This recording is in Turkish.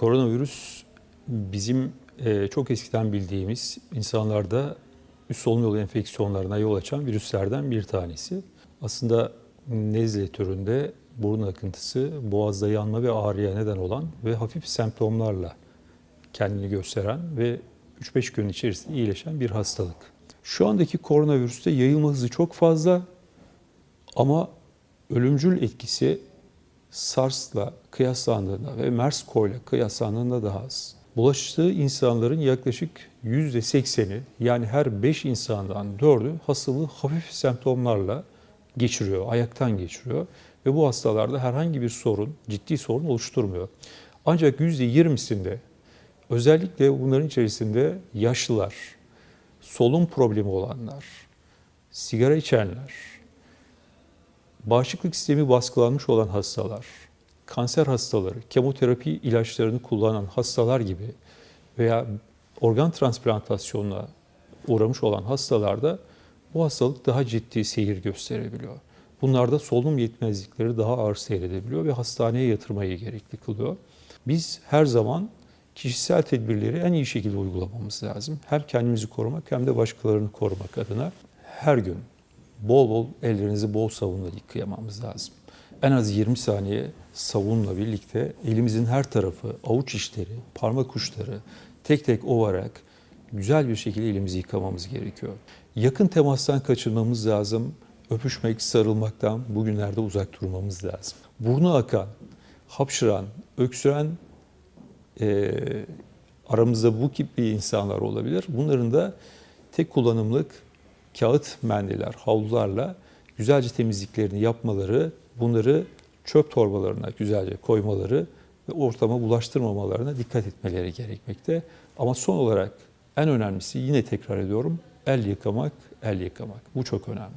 Koronavirüs bizim e, çok eskiden bildiğimiz insanlarda üst solunum yolu enfeksiyonlarına yol açan virüslerden bir tanesi. Aslında nezle türünde burun akıntısı, boğazda yanma ve ağrıya neden olan ve hafif semptomlarla kendini gösteren ve 3-5 gün içerisinde iyileşen bir hastalık. Şu andaki koronavirüste yayılma hızı çok fazla ama ölümcül etkisi SARS'la kıyaslandığında ve MERS-CoV ile kıyaslandığında daha az. Bulaştığı insanların yaklaşık %80'i yani her 5 insandan 4'ü hastalığı hafif semptomlarla geçiriyor, ayaktan geçiriyor ve bu hastalarda herhangi bir sorun, ciddi sorun oluşturmuyor. Ancak %20'sinde özellikle bunların içerisinde yaşlılar, solunum problemi olanlar, sigara içenler, bağışıklık sistemi baskılanmış olan hastalar, kanser hastaları, kemoterapi ilaçlarını kullanan hastalar gibi veya organ transplantasyonuna uğramış olan hastalarda bu hastalık daha ciddi seyir gösterebiliyor. Bunlarda solunum yetmezlikleri daha ağır seyredebiliyor ve hastaneye yatırmayı gerekli kılıyor. Biz her zaman kişisel tedbirleri en iyi şekilde uygulamamız lazım. Hem kendimizi korumak hem de başkalarını korumak adına her gün bol bol ellerinizi bol sabunla yıkayamamız lazım. En az 20 saniye sabunla birlikte elimizin her tarafı, avuç içleri, parmak uçları tek tek ovarak güzel bir şekilde elimizi yıkamamız gerekiyor. Yakın temastan kaçınmamız lazım. Öpüşmek, sarılmaktan bugünlerde uzak durmamız lazım. Burnu akan, hapşıran, öksüren e, aramızda bu gibi insanlar olabilir. Bunların da tek kullanımlık kağıt mendiller, havlularla güzelce temizliklerini yapmaları, bunları çöp torbalarına güzelce koymaları ve ortama bulaştırmamalarına dikkat etmeleri gerekmekte. Ama son olarak en önemlisi yine tekrar ediyorum el yıkamak, el yıkamak. Bu çok önemli.